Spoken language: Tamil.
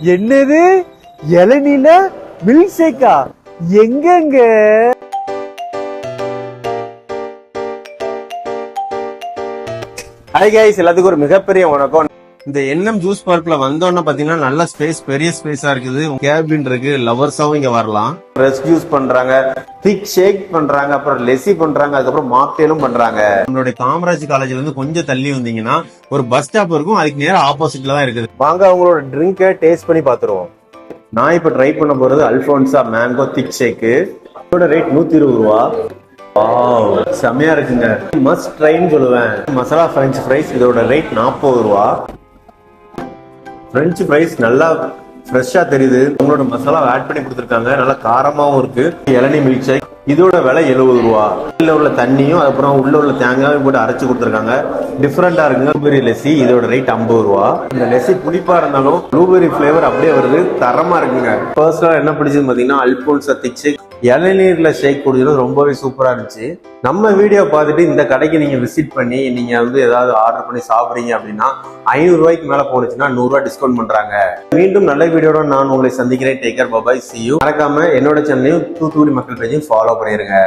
என்னது? இளநில மில்க் ஷேக்கா எங்கெங்க? ஹாய் கைஸ் எல்லாத்துக்கும் ஒரு மிகப்பெரிய வணக்கம். இந்த என்எம் ஜூஸ் பார்க்ல வந்தோன்னு பாத்தீங்கன்னா நல்ல ஸ்பேஸ் பெரிய ஸ்பேஸா இருக்குது. கேபின் இருக்கு லவர்ஸாவும் இங்க வரலாம். ரெஸ்க் ஜூஸ் பண்றாங்க திக் ஷேக் பண்றாங்க அப்புறம் லெசி பண்றாங்க அதுக்கப்புறம் மாக்டேலும் பண்றாங்க. நம்மளுடைய காமராஜ் காலேஜ்ல இருந்து கொஞ்சம் தள்ளி வந்தீங்கன்னா ஒரு பஸ் ஸ்டாப் இருக்கும் அதுக்கு நேரா ஆப்போசிட்ல தான் இருக்குது. வாங்க அவங்களோட ட்ரிங்கை டேஸ்ட் பண்ணி பாத்துருவோம். நான் இப்ப ட்ரை பண்ண போறது அல்போன்சா மேங்கோ திக் ஷேக்கு இதோட ரேட் நூத்தி இருபது ரூபா செமையா இருக்குங்க. மஸ்ட் ட்ரைன்னு சொல்லுவேன். மசாலா ஃப்ரெஞ்ச் ஃப்ரைஸ் இதோட ரேட் நாற்பது ரூபா. ஃப்ரெஞ்சு ஃப்ரைஸ் நல்லா ஃப்ரெஷ்ஷாக தெரியுது. உங்களோட மசாலா ஆட் பண்ணி கொடுத்துருக்காங்க. நல்லா காரமாகவும் இருக்குது இளநீ மில்க் ஷேக் இதோட விலை எழுபது ரூபா. உள்ள உள்ள தண்ணியும் அப்புறம் உள்ள உள்ள தேங்காயும் போட்டு அரைச்சு கொடுத்துருக்காங்க. டிஃப்ரெண்டாக இருக்குங்க. ப்ளூபெரி லெஸ்ஸி இதோட ரேட் ஐம்பது ரூபா. இந்த லெஸ்ஸி புளிப்பாக இருந்தாலும் ப்ளூபெரி ஃபிளேவர் அப்படியே வருது. தரமாக இருக்குங்க. பர்சனலாக என்ன பிடிச்சது பார்த்தீங்கன்னா அல்போன்சா திக் இளநீரில் ஷேக் குடிக்கிறது ரொம்பவே சூப்பராக இருந்துச்சு. நம்ம வீடியோ பார்த்துட்டு இந்த கடைக்கு நீங்கள் விசிட் பண்ணி நீங்கள் வந்து ஏதாவது ஆர்டர் பண்ணி சாப்பிட்றீங்க அப்படின்னா ஐநூறுரூவாய்க்கு மேலே போனுச்சுன்னா நூறுரூவா டிஸ்கவுண்ட் பண்ணுறாங்க மீண்டும் நல்ல வீடியோட நான் உங்களை சந்திக்கிறேன். டேக்கர் பாபாய் சி யூ என்னோட சேனலையும் தூத்துக்குடி மக்கள் பேஜையும் ஃபாலோ பண்ணிருங்க.